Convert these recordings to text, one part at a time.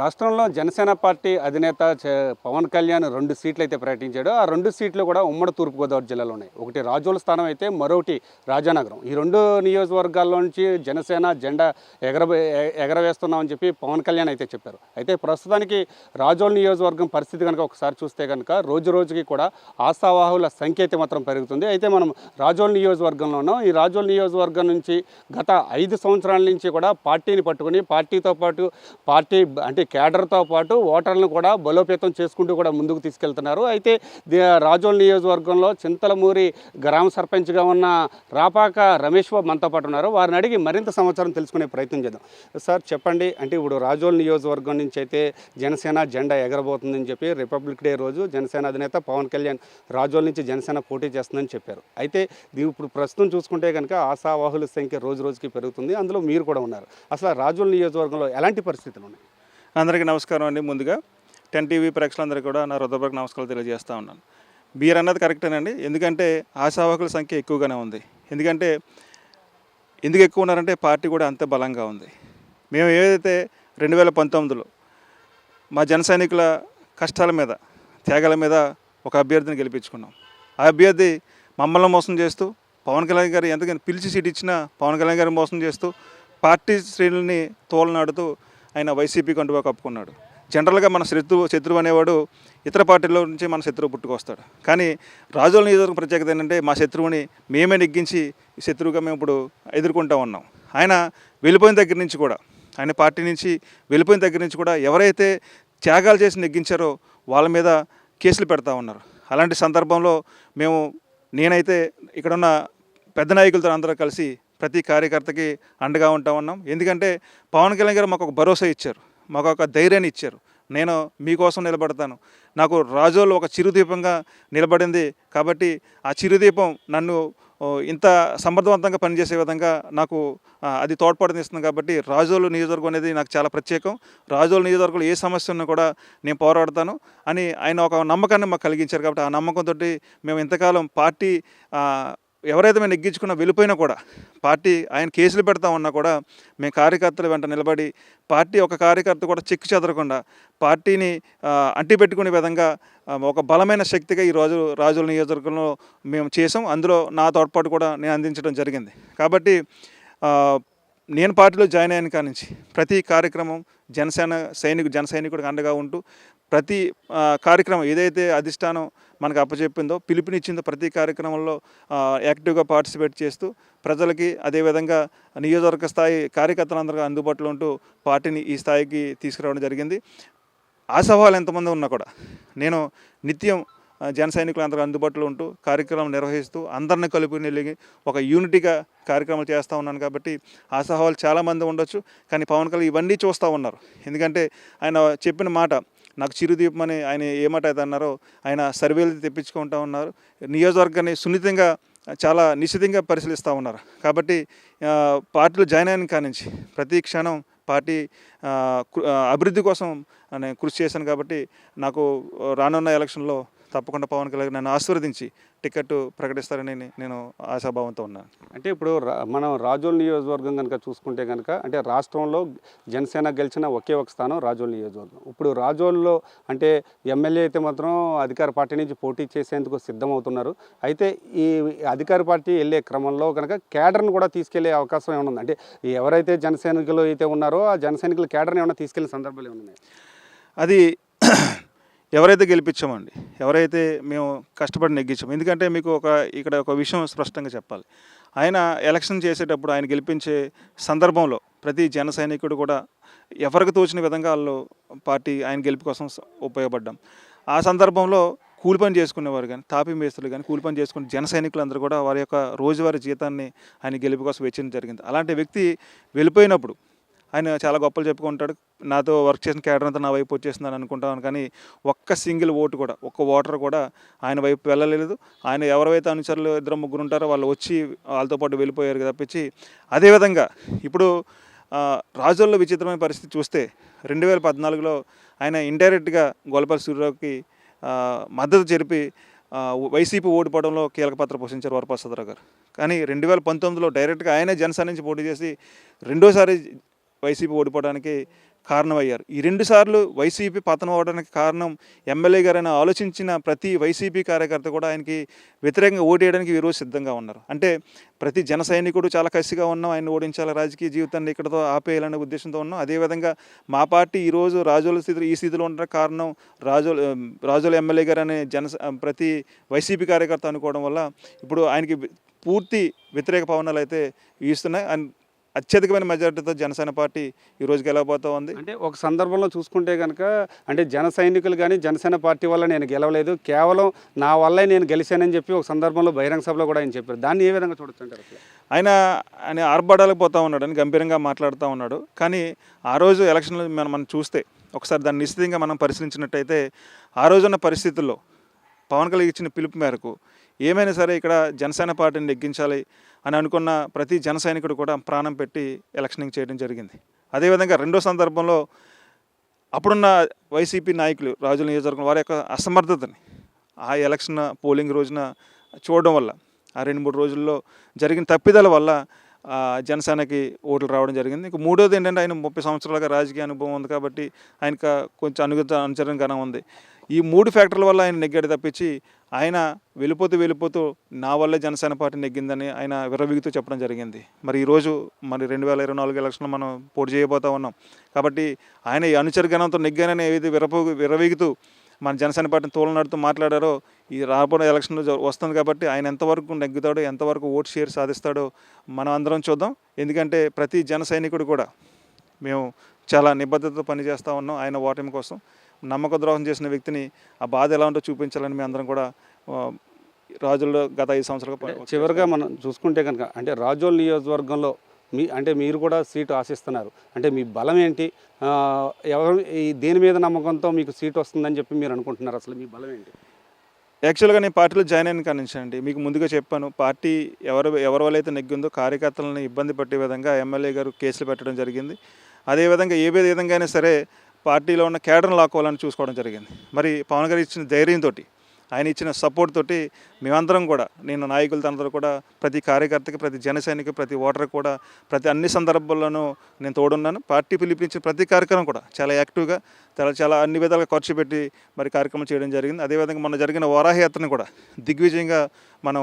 రాష్ట్రంలో జనసేన పార్టీ అధినేత పవన్ కళ్యాణ్ రెండు సీట్లు అయితే ప్రకటించాడు. ఆ రెండు సీట్లు కూడా ఉమ్మడి తూర్పుగోదావరి జిల్లాలో ఉన్నాయి. ఒకటి రాజోల స్థానం అయితే మరొకటి రాజానగరం. ఈ రెండు నియోజకవర్గాల్లో నుంచి జనసేన జెండా ఎగర ఎగరవేస్తున్నామని చెప్పి పవన్ కళ్యాణ్ అయితే చెప్పారు. అయితే ప్రస్తుతానికి రాజోల్ నియోజకవర్గం పరిస్థితి కనుక ఒకసారి చూస్తే కనుక రోజు రోజుకి కూడా ఆశావాహుల సంఖ్య అయితే మాత్రం పెరుగుతుంది. అయితే మనం రాజోల్ నియోజకవర్గంలో ఉన్నాం. ఈ రాజోల్ నియోజకవర్గం నుంచి గత ఐదు సంవత్సరాల నుంచి కూడా పార్టీని పట్టుకుని పార్టీతో పాటు పార్టీ అంటే ఉన్నటువంటి కేడర్తో పాటు ఓటర్లను కూడా బలోపేతం చేసుకుంటూ కూడా ముందుకు తీసుకెళ్తున్నారు. అయితే రాజోల్ నియోజకవర్గంలో చింతలమూరి గ్రామ సర్పంచ్గా ఉన్న రాపాక రమేష్ బాబు మనతో పాటు ఉన్నారు. వారిని అడిగి మరింత సమాచారం తెలుసుకునే ప్రయత్నం చేద్దాం. సార్ చెప్పండి. అంటే ఇప్పుడు రాజోల్ నియోజకవర్గం నుంచి అయితే జనసేన జెండా ఎగరబోతుందని చెప్పి రిపబ్లిక్ డే రోజు జనసేన అధినేత పవన్ కళ్యాణ్ రాజోల్ నుంచి జనసేన పోటీ చేస్తుందని చెప్పారు. అయితే ఇప్పుడు ప్రస్తుతం చూసుకుంటే కనుక ఆశావాహుల సంఖ్య రోజు రోజుకి పెరుగుతుంది. అందులో మీరు కూడా ఉన్నారు. అసలు రాజోల్ నియోజకవర్గంలో ఎలాంటి పరిస్థితులు ఉన్నాయి? అందరికీ నమస్కారం అండి. ముందుగా టెన్ టీవీ ప్రేక్షకులందరికీ కూడా నా హృదయపూర్వక నమస్కారాలు తెలియజేస్తూ ఉన్నాను. మీరు అన్నది కరెక్టేనండి ఎందుకంటే ఆశావాహకుల సంఖ్య ఎక్కువగానే ఉంది. ఎందుకంటే ఎందుకు ఎక్కువ ఉన్నారంటే పార్టీ కూడా అంతే బలంగా ఉంది. మేము ఏదైతే రెండు వేల పంతొమ్మిదిలో మా జన సైనికుల కష్టాల మీద త్యాగాల మీద ఒక అభ్యర్థిని గెలిపించుకున్నాం. ఆ అభ్యర్థి మమ్మల్ని మోసం చేస్తూ పవన్ కళ్యాణ్ గారు ఎంతగానో పిలిచి సీట్ ఇచ్చినా పవన్ కళ్యాణ్ గారిని మోసం చేస్తూ పార్టీ శ్రేణుల్ని తోలనాడుతూ ఆయన వైసీపీ కండువా కప్పుకున్నాడు. జనరల్గా మన శత్రువు శత్రువు అనేవాడు ఇతర పార్టీలో నుంచి మన శత్రువు పుట్టుకొస్తాడు. కానీ రాజుల నియోజకవర్గం ప్రత్యేకత ఏంటంటే మా శత్రువుని మేమే నెగ్గించి శత్రువుగా మేము ఇప్పుడు ఎదుర్కొంటూ ఉన్నాం. ఆయన వెళ్ళిపోయిన దగ్గర నుంచి కూడా ఆయన పార్టీ నుంచి వెళ్ళిపోయిన దగ్గర నుంచి కూడా ఎవరైతే త్యాగాలు చేసి నెగ్గించారో వాళ్ళ మీద కేసులు పెడతా ఉన్నారు. అలాంటి సందర్భంలో మేము నేనైతే ఇక్కడున్న పెద్ద నాయకులతో అందరూ కలిసి ప్రతి కార్యకర్తకి అండగా ఉంటా ఉన్నాం ఎందుకంటే పవన్ కళ్యాణ్ గారు మాకు ఒక భరోసా ఇచ్చారు. మాకు ఒక ధైర్యాన్ని ఇచ్చారు. నేను మీకోసం నిలబడతాను. నాకు రాజోలు ఒక చిరుదీపంగా నిలబడింది కాబట్టి ఆ చిరుదీపం నన్ను ఇంత సమర్థవంతంగా పనిచేసే విధంగా నాకు అది తోడ్పాటునిస్తుంది కాబట్టి రాజోలు నియోజకవర్గం అనేది నాకు చాలా ప్రత్యేకం. రాజోలు నియోజకవర్గంలో ఏ సమస్యను కూడా నేను పోరాడతాను అని ఆయన ఒక నమ్మకాన్ని మాకు కలిగించారు కాబట్టి ఆ నమ్మకంతో మేము ఇంతకాలం పార్టీ ఎవరైతే మేము నెగ్గించుకున్నా వెళ్ళిపోయినా కూడా పార్టీ ఆయన కేసులు పెడతా ఉన్నా కూడా మేము కార్యకర్తల వెంట నిలబడి పార్టీ ఒక కార్యకర్త కూడా చెక్కు చెదరకుండా పార్టీని అంటిపెట్టుకునే విధంగా ఒక బలమైన శక్తిగా ఈ రోజు రాజుల నియోజకవర్గంలో మేము చేసాం. అందులో నా తోడ్పాటు కూడా నేను అందించడం జరిగింది. కాబట్టి నేను పార్టీలో జాయిన్ అయిన కానించి ప్రతి కార్యక్రమం జనసేన సైనికు జన సైనికుడికి అండగా ఉంటూ ప్రతి కార్యక్రమం ఏదైతే అధిష్టానం మనకు అప్పచెప్పిందో పిలుపునిచ్చిందో ప్రతి కార్యక్రమంలో యాక్టివ్గా పార్టిసిపేట్ చేస్తూ ప్రజలకి అదేవిధంగా నియోజకవర్గ స్థాయి కార్యకర్తలందరికీ అందుబాటులో ఉంటూ పార్టీని ఈ స్థాయికి తీసుకురావడం జరిగింది. ఆశావాలు ఎంతమంది ఉన్నా కూడా నేను నిత్యం జన సైనికులు అందరూ అందుబాటులో ఉంటూ కార్యక్రమం నిర్వహిస్తూ అందరిని కలుపుకుని వెళ్ళి ఒక యూనిటీగా కార్యక్రమాలు చేస్తూ ఉన్నాను కాబట్టి ఆశావాలు చాలామంది ఉండొచ్చు. కానీ పవన్ కళ్యాణ్ ఇవన్నీ చూస్తూ ఉన్నారు. ఎందుకంటే ఆయన చెప్పిన మాట నాకు చిరుదీపం అని ఆయన ఏ అయితే అన్నారో ఆయన సర్వేలు తెప్పించుకుంటూ ఉన్నారు. నియోజకవర్గాన్ని సున్నితంగా చాలా నిశ్చితంగా పరిశీలిస్తూ ఉన్నారు. కాబట్టి పార్టీలు పార్టీలో జాయిన్ అయిన కానించి ప్రతి క్షణం పార్టీ అభివృద్ధి కోసం నేను కృషి చేశాను కాబట్టి నాకు రానున్న ఎలక్షన్లో తప్పకుండా పవన్ కళ్యాణ్ నన్ను ఆశీర్వదించి టికెట్ ప్రకటిస్తారని నేను ఆశాభావంతో ఉన్నాను. అంటే ఇప్పుడు రా- మనం రాజోల్ నియోజకవర్గం కనుక చూసుకుంటే కనుక అంటే రాష్ట్రంలో జనసేన గెలిచిన ఒకే ఒక స్థానం రాజోల్ నియోజకవర్గం. ఇప్పుడు రాజోల్లో అంటే ఎమ్మెల్యే అయితే మాత్రం అధికార పార్టీ నుంచి పోటీ చేసేందుకు సిద్ధమవుతున్నారు. అయితే ఈ అధికార పార్టీ వెళ్ళే క్రమంలో కనుక కేడర్ను కూడా తీసుకెళ్ళే అవకాశం ఏమైనా ఉంది? అంటే ఎవరైతే జన సైనికులు అయితే ఉన్నారో ఆ జన సైనికుల కేడర్ని ఏమైనా తీసుకెళ్ళిన సందర్భాలు ఏమైనా ఉన్నాయి? అది ఎవరైతే గెలిపించామండి ఎవరైతే మేము కష్టపడి నెగ్గించాము ఎందుకంటే మీకు ఒక ఇక్కడ ఒక విషయం స్పష్టంగా చెప్పాలి. ఆయన ఎలక్షన్ చేసేటప్పుడు ఆయన గెలిపించే సందర్భంలో ప్రతి జన సైనికుడు కూడా ఎవరికి తోచిన విధంగా వాళ్ళు పార్టీ ఆయన గెలుపు కోసం ఉపయోగపడ్డాం. ఆ సందర్భంలో కూలి పని చేసుకునేవారు కానీ తాపీ మేస్తులు కానీ కూలి పని చేసుకునే జన సైనికులందరూ కూడా వారి యొక్క రోజువారీ జీతాన్ని ఆయన గెలుపు కోసం వెచ్చించడం జరిగింది. అలాంటి వ్యక్తి వెళ్ళిపోయినప్పుడు ఆయన చాలా గొప్పలు చెప్పుకుంటాడు. నాతో వర్క్ చేసిన క్యాడర్ అంతా నా వైపు వచ్చేసిందని అనుకుంటాను కానీ ఒక్క సింగిల్ ఓటు కూడా ఒక్క ఓటర్ కూడా ఆయన వైపు వెళ్ళలేదు. ఆయన ఎవరైతే అనుచరులు ఇద్దరు ముగ్గురు ఉంటారో వాళ్ళు వచ్చి వాళ్ళతో పాటు వెళ్ళిపోయారు తప్పించి అదేవిధంగా ఇప్పుడు రాజుల్లో విచిత్రమైన పరిస్థితి చూస్తే రెండు వేల పద్నాలుగులో ఆయన ఇండైరెక్ట్గా గోలపల్లి సూర్యరావుకి మద్దతు జరిపి వైసీపీ ఓడిపోవడంలో కీలక పాత్ర పోషించారు వరప్రసాదరావు గారు. కానీ రెండు వేల పంతొమ్మిదిలో డైరెక్ట్గా ఆయనే జనసేన నుంచి పోటీ చేసి రెండోసారి వైసీపీ ఓడిపోవడానికి కారణమయ్యారు. ఈ రెండు సార్లు వైసీపీ పతనం అవడానికి కారణం ఎమ్మెల్యే గారని ఆలోచించిన ప్రతి వైసీపీ కార్యకర్త కూడా ఆయనకి వ్యతిరేకంగా ఓటేయడానికి ఈరోజు సిద్ధంగా ఉన్నారు. అంటే ప్రతి జన సైనికుడు చాలా కసిగా ఉన్నాం ఆయన ఓడించాలి రాజకీయ జీవితాన్ని ఇక్కడతో ఆపేయాలనే ఉద్దేశంతో ఉన్నాం. అదేవిధంగా మా పార్టీ ఈరోజు రాజోల స్థితిలో ఈ స్థితిలో ఉండడం కారణం రాజోల రాజోల ఎమ్మెల్యే గారు అనే జన ప్రతి వైసీపీ కార్యకర్త అనుకోవడం వల్ల ఇప్పుడు ఆయనకి పూర్తి వ్యతిరేక పవనాలు అయితే వీస్తున్నాయి. అండ్ అత్యధికమైన మెజారిటీతో జనసేన పార్టీ ఈ రోజు గెలవబోతా ఉంది? అంటే ఒక సందర్భంలో చూసుకుంటే కనుక అంటే జన సైనికులు కానీ జనసేన పార్టీ వల్ల నేను గెలవలేదు. కేవలం నా వల్లే నేను గెలిచానని చెప్పి ఒక సందర్భంలో బహిరంగ సభలో కూడా ఆయన చెప్పారు. దాన్ని ఏ విధంగా చూడొచ్చు ఆయన ఆయన ఆర్భాటాలకు పోతా ఉన్నాడు అని గంభీరంగా మాట్లాడుతూ ఉన్నాడు. కానీ ఆ రోజు ఎలక్షన్లు మనం మనం చూస్తే ఒకసారి దాన్ని నిశ్చితంగా మనం పరిశీలించినట్టయితే ఆ రోజున్న పరిస్థితుల్లో పవన్ కళ్యాణ్ ఇచ్చిన పిలుపు మేరకు ఏమైనా సరే ఇక్కడ జనసేన పార్టీని నెగ్గించాలి అని అనుకున్న ప్రతి జన సైనికుడు కూడా ప్రాణం పెట్టి ఎలక్షనింగ్ చేయడం జరిగింది. అదేవిధంగా రెండో సందర్భంలో అప్పుడున్న వైసీపీ నాయకులు రాజుల నియోజకవర్గం వారి యొక్క అసమర్థతని ఆ ఎలక్షన్ పోలింగ్ రోజున చూడడం వల్ల ఆ రెండు మూడు రోజుల్లో జరిగిన తప్పిదాల వల్ల ఆ, జనసేనకి ఓట్లు రావడం జరిగింది. ఇంకా మూడోది ఏంటంటే ఆయన ముప్పై సంవత్సరాలుగా రాజకీయ అనుభవం ఉంది కాబట్టి ఆయనకు కొంచెం అనుగత అనుచరణకరం ఉంది. ఈ మూడు ఫ్యాక్టర్ల వల్ల ఆయన నెగ్గాడు తప్పించి ఆయన వెళ్ళిపోతూ వెళ్ళిపోతూ నా వల్లే జనసేన పార్టీ నెగ్గిందని ఆయన విరవీగుతూ చెప్పడం జరిగింది. మరి ఈరోజు మరి రెండు వేల ఇరవై నాలుగు ఎలక్షన్లో మనం పోటీ చేయబోతా ఉన్నాం. కాబట్టి ఆయన ఈ అనుచరగణంతో నెగ్గానని ఏది విరపు విరవీగుతూ మన జనసేన పార్టీని తోలనాడుతూ మాట్లాడారో ఈ రాబోయే ఎలక్షన్లు వస్తుంది కాబట్టి ఆయన ఎంతవరకు నెగ్గుతాడో ఎంతవరకు ఓట్ షేర్ సాధిస్తాడో మనం అందరం చూద్దాం. ఎందుకంటే ప్రతి జన సైనికుడు కూడా మేము చాలా నిబద్ధతతో పనిచేస్తూ ఉన్నాం ఆయన ఓటమి కోసం. నమ్మక ద్రోహం చేసిన వ్యక్తిని ఆ బాధ ఎలా ఉంటో చూపించాలని మేము అందరం కూడా రాజుల్లో గత ఐదు సంవత్సరాలుగా పని- చివరిగా మనం చూసుకుంటే కనుక అంటే రాజోల్ నియోజకవర్గంలో మీ అంటే మీరు కూడా సీటు ఆశిస్తున్నారు. అంటే మీ బలం ఏంటి? ఎవరు ఈ దేని మీద నమ్మకంతో మీకు సీట్ వస్తుందని చెప్పి మీరు అనుకుంటున్నారు అసలు మీ బలం ఏంటి? యాక్చువల్గా నేను పార్టీలో జాయిన్ అయిన కాడి నుంచి అండి. మీకు ముందుగా చెప్పాను పార్టీ ఎవరు ఎవరి వల్ల అయితే నెగ్గిందో కార్యకర్తలను ఇబ్బంది పెట్టే విధంగా ఎమ్మెల్యే గారు కేసులు పెట్టడం జరిగింది. అదేవిధంగా ఏ విధంగా అయినా సరే పార్టీలో ఉన్న కేడర్ను లాక్కోవాలని చూసుకోవడం జరిగింది. మరి పవన్ గారు ఇచ్చిన ధైర్యంతో ఆయన ఇచ్చిన సపోర్ట్ తోటి మేమందరం కూడా నేను నాయకులతో కూడా ప్రతి కార్యకర్తకి ప్రతి జనసైనికి ప్రతి ఓటర్ కూడా ప్రతి అన్ని సందర్భాల్లోనూ నేను తోడున్నాను. పార్టీ పిలిపించిన ప్రతి కార్యక్రమం కూడా చాలా యాక్టివ్గా చాలా చాలా అన్ని విధాలుగా ఖర్చు పెట్టి మరి కార్యక్రమం చేయడం జరిగింది. అదేవిధంగా మొన్న జరిగిన వారాహయాత్రను కూడా దిగ్విజయంగా మనం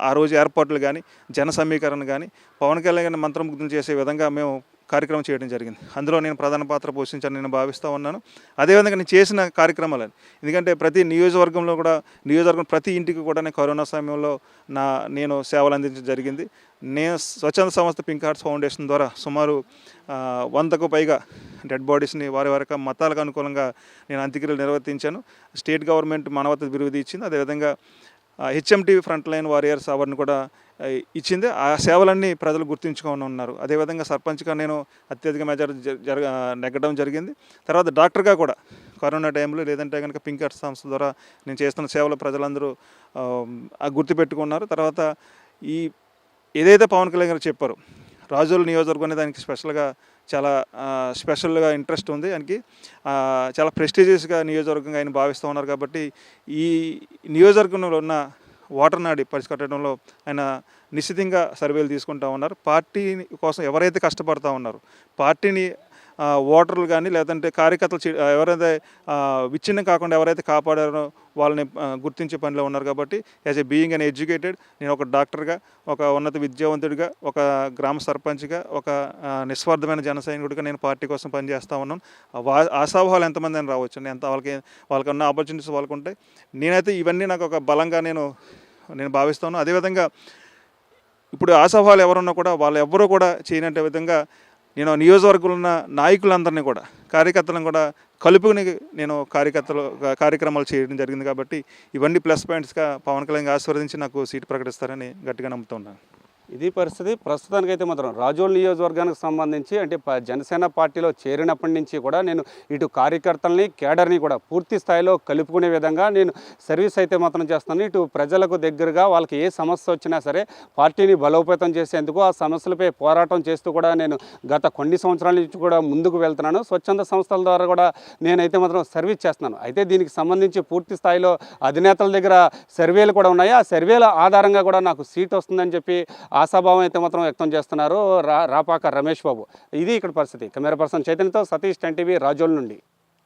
ఆ, రోజు ఏర్పాట్లు కానీ జన సమీకరణ కానీ పవన్ కళ్యాణ్ మంత్రం మంత్రముగ్ధం చేసే విధంగా మేము కార్యక్రమం చేయడం జరిగింది. అందులో నేను ప్రధాన పాత్ర పోషించాను నేను భావిస్తూ ఉన్నాను. అదేవిధంగా నేను చేసిన కార్యక్రమాలు ఎందుకంటే ప్రతి నియోజకవర్గంలో కూడా నియోజకవర్గం ప్రతి ఇంటికి కూడా నేను కరోనా సమయంలో నా నేను సేవలు అందించడం జరిగింది. నేను స్వచ్ఛంద సంస్థ పింక్ హార్ట్స్ ఫౌండేషన్ ద్వారా సుమారు వందకు పైగా డెడ్ బాడీస్ని వారి వారి మతాలకు అనుకూలంగా నేను అంత్యక్రియలు నిర్వర్తించాను. స్టేట్ గవర్నమెంట్ మానవత బిరుదు ఇచ్చింది. అదేవిధంగా హెచ్ఎంటీ ఫ్రంట్ లైన్ వారియర్స్ అవార్డును కూడా ఇచ్చింది. ఆ సేవలన్నీ ప్రజలు గుర్తుంచుకొని ఉన్నారు. అదేవిధంగా సర్పంచ్గా నేను అత్యధిక మెజారిటీ జరగ నెగ్గడం జరిగింది. తర్వాత డాక్టర్గా కూడా కరోనా టైంలో లేదంటే కనుక పింక్ హార్ట్ సంస్థ ద్వారా నేను చేస్తున్న సేవలు ప్రజలందరూ ఆ, గుర్తుపెట్టుకున్నారు. తర్వాత ఈ ఏదైతే పవన్ కళ్యాణ్ గారు చెప్పారు రాజుల నియోజకవర్గం అనే దానికి స్పెషల్గా చాలా స్పెషల్గా ఇంట్రెస్ట్ ఉంది. ఆయనకి చాలా ప్రెస్టీజియస్గా నియోజకవర్గంగా ఆయన భావిస్తూ ఉన్నారు కాబట్టి ఈ నియోజకవర్గంలో ఉన్న వాటర్ నాడి పరిష్కట్టడంలో ఆయన నిశ్చితంగా సర్వేలు తీసుకుంటా ఉన్నారు. పార్టీ కోసం ఎవరైతే కష్టపడతా ఉన్నారు పార్టీని ఓటర్లు కానీ లేదంటే కార్యకర్తలు ఎవరైతే విచ్ఛిన్నం కాకుండా ఎవరైతే కాపాడారో వాళ్ళని గుర్తించే పనిలో ఉన్నారు కాబట్టి as a being uneducated నేను ఒక డాక్టర్గా ఒక ఉన్నత విద్యావంతుడిగా ఒక గ్రామ సర్పంచ్గా ఒక నిస్వార్థమైన జన సైనికుడిగా నేను పార్టీ కోసం పనిచేస్తూ ఉన్నాను. వా- ఆశాభావాలు ఎంతమంది అని రావచ్చు ఎంత వాళ్ళకి వాళ్ళకి ఉన్న ఆపర్చునిటీస్ వాళ్ళకు ఉంటాయి నేనైతే ఇవన్నీ నాకు ఒక బలంగా నేను నేను భావిస్తాను. అదేవిధంగా ఇప్పుడు ఆశాభావాలు ఎవరున్నా కూడా వాళ్ళు ఎవ్వరూ కూడా చేయనట్టే విధంగా నేను నియోజకవర్గంలో ఉన్న నాయకులందరినీ కూడా కార్యకర్తలను కూడా కలుపుకుని నేను కార్యకర్తలు కార్యక్రమాలు చేయడం జరిగింది కాబట్టి ఇవన్నీ ప్లస్ పాయింట్స్గా పవన్ కళ్యాణ్ ఆశీర్వదించి నాకు సీటు ప్రకటిస్తారని గట్టిగా నమ్ముతున్నాను ఇది పరిస్థితి. ప్రస్తుతానికైతే మాత్రం రాజోల్ నియోజకవర్గానికి సంబంధించి అంటే జనసేన పార్టీలో చేరినప్పటి నుంచి కూడా నేను ఇటు కార్యకర్తల్ని కేడర్ని కూడా పూర్తి స్థాయిలో కలుపుకునే విధంగా నేను సర్వీస్ అయితే మాత్రం చేస్తాను. ఇటు ప్రజలకు దగ్గరగా వాళ్ళకి ఏ సమస్య వచ్చినా సరే పార్టీని బలోపేతం చేసేందుకు ఆ సమస్యలపై పోరాటం చేస్తూ కూడా నేను గత కొన్ని సంవత్సరాల నుంచి కూడా ముందుకు వెళ్తున్నాను. స్వచ్ఛంద సంస్థల ద్వారా కూడా నేనైతే మాత్రం సర్వీస్ చేస్తున్నాను. అయితే దీనికి సంబంధించి పూర్తి స్థాయిలో అధినేతల దగ్గర సర్వేలు కూడా ఉన్నాయి. ఆ సర్వేల ఆధారంగా కూడా నాకు సీట్ వస్తుందని చెప్పి ఆశాభావం అయితే మాత్రం వ్యక్తం చేస్తున్నారు రా రాపాక రమేష్ బాబు. ఇది ఇక్కడ పరిస్థితి. కెమెరా పర్సన్ చైతన్యతో సతీష్ టెన్ టీవీ రాజోల్ నుండి.